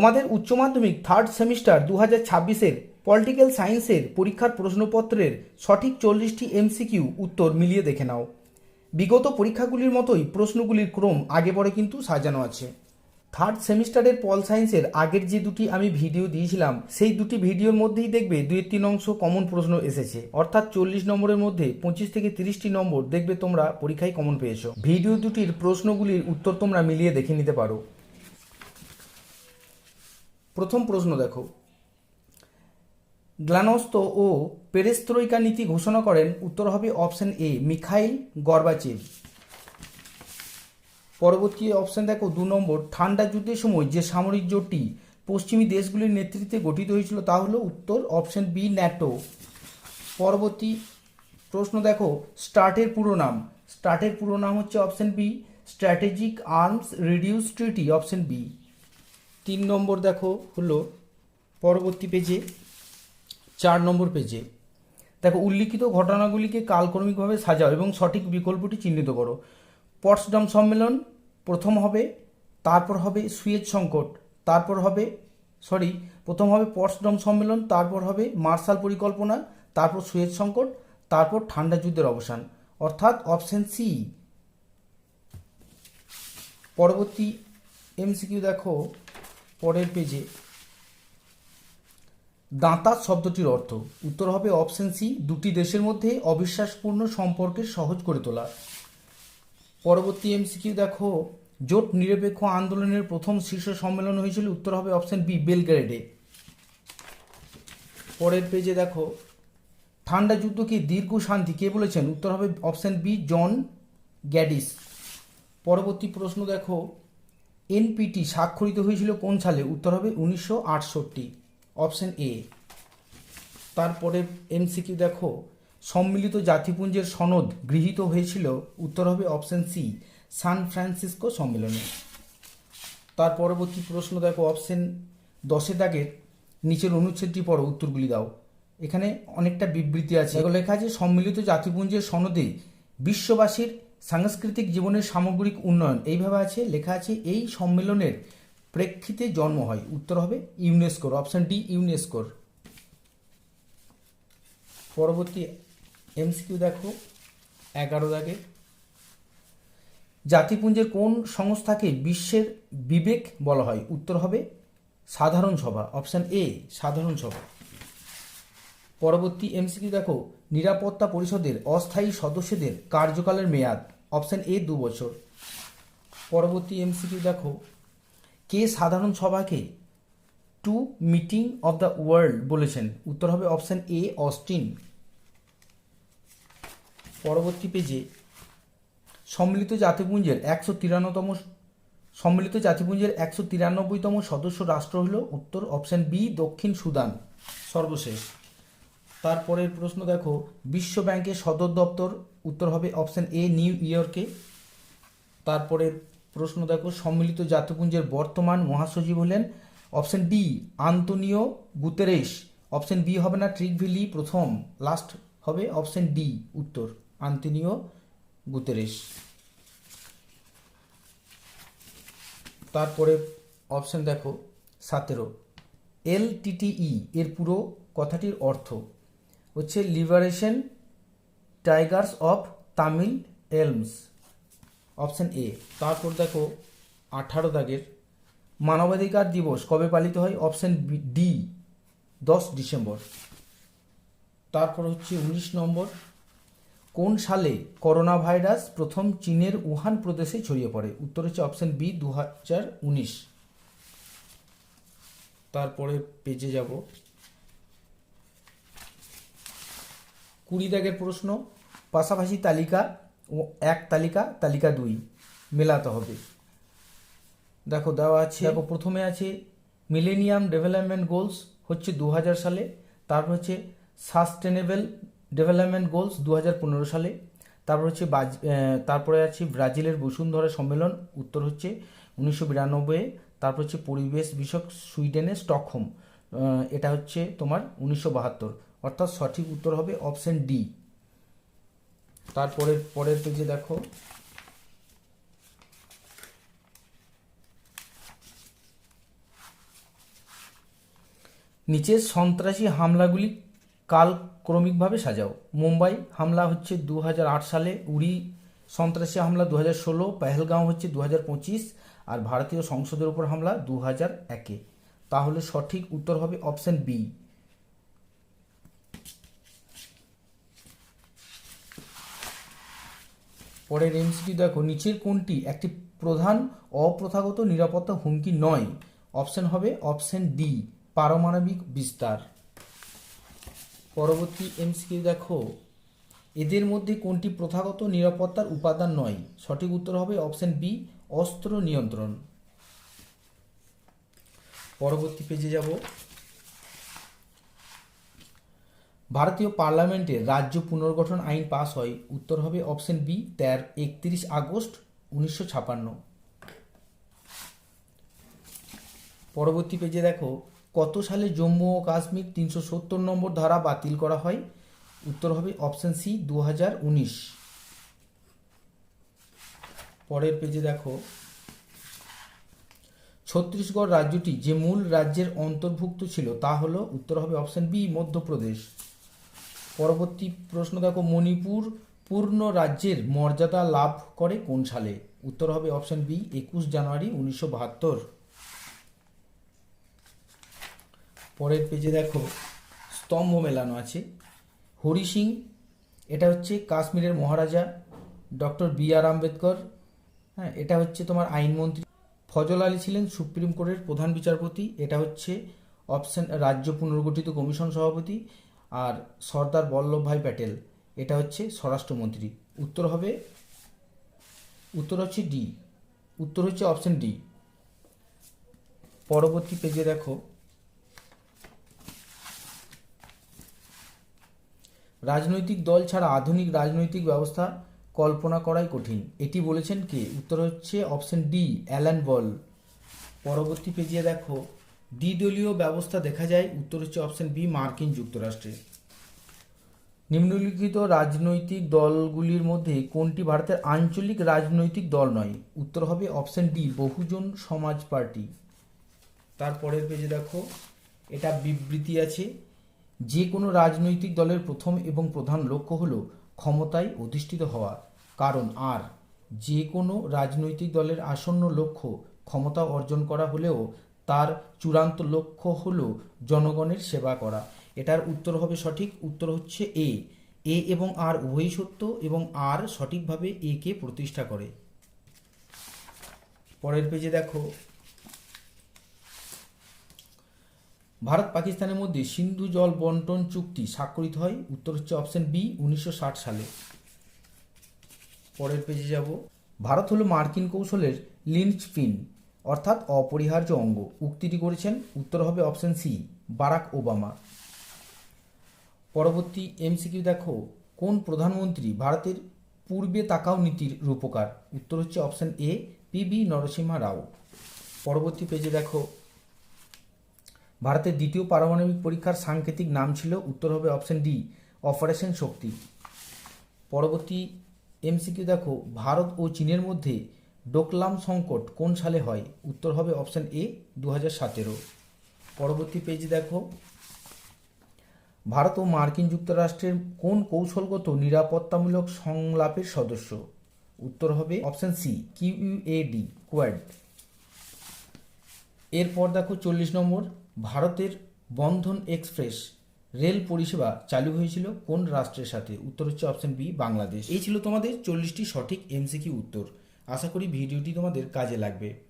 তোমাদের উচ্চ মাধ্যমিক থার্ড সেমিস্টার দু হাজার ছাব্বিশের পলিটিক্যাল সায়েন্সের পরীক্ষার প্রশ্নপত্রের সঠিক চল্লিশটি এমসিকিউ উত্তর মিলিয়ে দেখে নাও। বিগত পরীক্ষাগুলির মতোই প্রশ্নগুলির ক্রম আগে পরে কিন্তু সাজানো আছে। থার্ড সেমিস্টারের পল সায়েন্সের আগের যে দুটি আমি ভিডিও দিয়েছিলাম, সেই দুটি ভিডিওর মধ্যেই দেখবে দুই তিন অংশ কমন প্রশ্ন এসেছে। অর্থাৎ চল্লিশ নম্বরের মধ্যে পঁচিশ থেকে তিরিশটি নম্বর দেখবে তোমরা পরীক্ষায় কমন পেয়েছ। ভিডিও দুটির প্রশ্নগুলির উত্তর তোমরা মিলিয়ে দেখে নিতে পারো। প্রথম প্রশ্ন দেখো। গ্লানস্ত ও পেরেস্ত্রৈকা নীতি ঘোষণা করেন, উত্তর হবে অপশন এ, মিখাইল গর্বাচেভ। পরবর্তী অপশন দেখো দু নম্বর, ঠান্ডা যুদ্ধের সময় যে সামরিক জোটটি পশ্চিমী দেশগুলির নেতৃত্বে গঠিত হয়েছিল তা হলো উত্তর, অপশন বি, ন্যাটো। পরবর্তী প্রশ্ন দেখো, স্টার্টের পুরো নাম। স্টার্টের পুরো নাম হচ্ছে option B, strategic arms reduce treaty, option B. তিন নম্বর দেখো হলো পরবর্তী পেজে, চার নম্বর পেজে। দেখো, উল্লিখিত ঘটনাগুলিকে কালক্রমিকভাবে সাজাও এবং সঠিক বিকল্পটি চিহ্নিত করো। পটসডাম সম্মেলন প্রথম হবে, তারপর হবে সুয়েজ সংকট, তারপর হবে, সরি, প্রথম হবে পটসডাম সম্মেলন, তারপর হবে মার্শাল পরিকল্পনা, তারপর সুয়েজ সংকট, তারপর ঠান্ডা যুদ্ধের অবসান। অর্থাৎ অপশন সি। পরবর্তী এমসিকিউ দেখো পরের পেজে। দাঁতাত শব্দটির অর্থ, উত্তর হবে অপশন সি দুটি দেশের মধ্যে অবিশ্বাসপূর্ণ সম্পর্কের সহজ করে তোলা। পরবর্তী এমসিকিউ দেখো, জোট নিরপেক্ষ আন্দোলনের প্রথম শীর্ষ সম্মেলন হয়েছিল, উত্তর হবে অপশন বি বেলগ্রেডে। পরের পেজে দেখো, ঠান্ডা যুদ্ধকে দীর্ঘ শান্তি? কে বলেছেন? উত্তর হবে অপশন বি জন গ্যাডিস। পরবর্তী প্রশ্ন দেখো এনপিটি স্বাক্ষরিত হয়েছিল কোন সালে? উত্তর হবে উনিশশো আটষট্টি। অপশন এ তারপরে এমসিকিউ দেখো। সম্মিলিত জাতিপুঞ্জের সনদ গৃহীত হয়েছিল। উত্তর হবে অপশন সি সান ফ্রান্সিসকো সম্মেলনে। তার পরবর্তী প্রশ্ন দেখো, অপশন দশে দাগের নিচের অনুচ্ছেদটি পড়ো, উত্তরগুলি দাও। এখানে অনেকটা বিবৃতি আছে। লেখা আছে, সম্মিলিত জাতিপুঞ্জের সনদে বিশ্ববাসীর সাংস্কৃতিক জীবনের সামগ্রিক উন্নয়ন। এইভাবে আছে, লেখা আছে, এই সম্মেলনের প্রেক্ষিতে জন্ম হয়। উত্তর হবে ইউনেস্কোর, অপশন ডি ইউনেস্কোর। পরবর্তী এমসিকিউ দেখো এগারো দাগে জাতিপুঞ্জের কোন সংস্থাকে বিশ্বের বিবেক বলা হয়? উত্তর হবে সাধারণ সভা, অপশন এ, সাধারণ সভা। পরবর্তী এমসিকিউ দেখো নিরাপত্তা পরিষদের অস্থায়ী সদস্যদের কার্যকালের মেয়াদ অপশন এ দু বছর। পরবর্তী এমসিকিউ দেখো। কে সাধারণ সভাকে to meeting of the world বলেছেন? উত্তর হবে অপশন এ অস্টিন। পরবর্তী পেজে সম্মিলিত জাতিপুঞ্জের একশো তিরান্নতম সম্মিলিত জাতিপুঞ্জের একশো তিরানব্বইতম সদস্য রাষ্ট্র হল উত্তর অপশন বি দক্ষিণ সুদান। সর্বশেষ। তারপরের প্রশ্ন দেখো বিশ্ব ব্যাংকের সদর দপ্তর, উত্তর হবে অপশান এ নিউ ইয়র্কে তারপরের প্রশ্ন দেখো, সম্মিলিত জাতিপুঞ্জের বর্তমান মহাসচিব হলেন option D Antonio Guterres option B হবে না ট্রিকভিলি প্রথম লাস্ট হবে অপশন ডি উত্তর, আন্তনিও গুতেরেস তারপরে অপশান দেখো, সতেরো, এল টিটিই এর পুরো কথাটির অর্থ। হচ্ছে liberation tigers of Tamil Eelam option A তারপর দেখো, আঠারো দাগের মানবাধিকার দিবস কবে পালিত হয়? অপশন ডি দশ ডিসেম্বর। তারপর হচ্ছে উনিশ নম্বর। কোন সালে করোনা ভাইরাস প্রথম চীনের উহান প্রদেশে ছড়িয়ে পড়ে? উত্তর হচ্ছে অপশান বি দু হাজার উনিশ তারপরে পেজে যাব। কুড়ি দাগের প্রশ্ন, পাশাপাশি তালিকা ও এক তালিকা তালিকা দুই, মেলাতে হবে। দেখো, দেওয়া আছে, দেখো, প্রথমে আছে মিলেনিয়াম ডেভেলপমেন্ট গোলস হচ্ছে দু হাজার সালে, তারপর হচ্ছে সাস্টেনেবল ডেভেলপমেন্ট গোলস দু হাজার পনেরো সালে, তারপর হচ্ছে তারপরে আছে ব্রাজিলের বসুন্ধরা সম্মেলন, উত্তর হচ্ছে উনিশশো বিরানব্বই তারপর হচ্ছে পরিবেশ বিষয়ক সুইডেনের স্টকহোম এটা হচ্ছে তোমার উনিশশো বাহাত্তর। অর্থাৎ সঠিক উত্তর হবে অপশন ডি তারপরে, পরের পেজে দেখো। নিচের সন্ত্রাসী হামলাগুলি কালক্রমিকভাবে সাজাও। মুম্বাই হামলা হচ্ছে দু হাজার আট সালে, উড়ি সন্ত্রাসী হামলা দু হাজার ষোলো, পেহেলগাঁও হচ্ছে দু হাজার পঁচিশ, আর ভারতীয় সংসদের উপর হামলা দু হাজার একে। তাহলে সঠিক উত্তর হবে অপশন বি পরের এমসিকিউ দেখো, নিচের কোনটি? একটি প্রধান অপ্রথাগত নিরাপত্তা হুমকি নয়। অপশন হবে অপশন ডি, পারমাণবিক বিস্তার। পরবর্তী এমসিকিউ দেখো, এদের মধ্যে কোনটি প্রথাগত নিরাপত্তার উপাদান নয়? সঠিক উত্তর হবে অপশন বি, অস্ত্র নিয়ন্ত্রণ। পরবর্তী পেজে যাব। ভারতীয় পার্লামেন্টে রাজ্য পুনর্গঠন আইন পাস হয়, উত্তর হবে অপশন বি, তের একত্রিশ আগস্ট উনিশশো ছাপান্ন। পরবর্তী পেজে দেখো, কত সালে জম্মু ও কাশ্মীর তিনশো সত্তর নম্বর ধারা বাতিল করা হয়? উত্তর হবে অপশন সি দু হাজার উনিশ। পরের পেজে দেখো, ছত্তিশগড় রাজ্যটি যে মূল রাজ্যের অন্তর্ভুক্ত ছিল তা হলো, উত্তর হবে অপশন বি, মধ্যপ্রদেশ। পরবর্তী প্রশ্ন দেখো, মণিপুর পূর্ণ রাজ্যের মর্যাদা লাভ করে কোন সালে? উত্তর হবে অপশন বি একুশ জানুয়ারি উনিশশো বাহাত্তর। পরের পেজে দেখো, স্তম্ভ মেলানো আছে। হরি সিং, এটা হচ্ছে কাশ্মীরের মহারাজা, ডক্টর বি আর আম্বেদকর। হ্যাঁ এটা হচ্ছে তোমার আইনমন্ত্রী ফজল আলী ছিলেন সুপ্রিম কোর্টের প্রধান বিচারপতি। এটা হচ্ছে অপশন রাজ্য পুনর্গঠিত কমিশন সভাপতি। আর সর্দার বল্লভভাই প্যাটেল, এটা হচ্ছে স্বরাষ্ট্রমন্ত্রী। উত্তর হবে? উত্তর হচ্ছে ডি। উত্তর হচ্ছে অপশন ডি। পরবর্তী পেজে দেখো। রাজনৈতিক দল ছাড়া আধুনিক রাজনৈতিক ব্যবস্থা কল্পনা করাই কঠিন। এটি বলেছেন কে? উত্তর হচ্ছে অপশন ডি, অ্যালান বল। পরবর্তী পেজে দেখো। দ্বিদলীয় ব্যবস্থা দেখা যায়, উত্তর হচ্ছে অপশন বি মার্কিন যুক্তরাষ্ট্রে। নিম্নলিখিত রাজনৈতিক দলগুলির মধ্যে কোনটি ভারতের আঞ্চলিক রাজনৈতিক দল নয়? উত্তর হবে অপশন ডি বহুজন সমাজ পার্টি। তারপরের পেজে দেখো, এটা বিবৃতি আছে, যে কোনো রাজনৈতিক দলের প্রথম এবং প্রধান লক্ষ্য হল ক্ষমতায় অধিষ্ঠিত হওয়া। কারণ আর, যে কোনো রাজনৈতিক দলের আসন্ন লক্ষ্য ক্ষমতা অর্জন করা হলেও তার চূড়ান্ত লক্ষ্য হল জনগণের সেবা করা। এটার উত্তর হবে সঠিক। উত্তর হচ্ছে এ। এ এবং আর উভয়ই সত্য এবং আর সঠিকভাবে এ কে প্রতিষ্ঠা করে। পরের পেজে দেখো। ভারত পাকিস্তানের মধ্যে সিন্ধু জল বন্টন চুক্তি স্বাক্ষরিত হয়। উত্তর হচ্ছে অপশন বি উনিশশো ষাট সালে। পরের পেজে যাব। ভারত হলো মার্কিন কৌশলের লিঞ্চ পিন অর্থাৎ অপরিহার্য অঙ্গ। উক্তিটি করেছেন উত্তর হবে অপশন সি, বারাক ওবামা। পরবর্তী এমসিকিউ দেখো, কোন প্রধানমন্ত্রী ভারতের পূর্বে তাকাও নীতির রূপকার? উত্তর হচ্ছে option A, P V Narasimha Rao. পরবর্তী পেজে দেখো, ভারতের দ্বিতীয় পারমাণবিক পরীক্ষার সাংকেতিক নাম ছিল, উত্তর হবে অপশন ডি, অপারেশন শক্তি। পরবর্তী এমসিকিউ দেখো, ভারত ও চীনের মধ্যে ডোকলাম সংকট কোন সালে হয়? উত্তর হবে অপশান এ দু হাজার সতেরো। পরবর্তী পেজ দেখো। ভারত ও মার্কিন যুক্তরাষ্ট্রের কোন কৌশলগত নিরাপত্তামূলক সংলাপের সদস্য? উত্তর হবে অপশান সি কিউইউএডি কোয়াড এরপর দেখো চল্লিশ নম্বর। ভারতের বন্ধন এক্সপ্রেস রেল পরিষেবা চালু হয়েছিল কোন রাষ্ট্রের সাথে? উত্তর হচ্ছে অপশান বি বাংলাদেশ। এই ছিল তোমাদের চল্লিশটি সঠিক এমসিকিউ উত্তর। আশা করি ভিডিওটি তোমাদের কাজে লাগবে।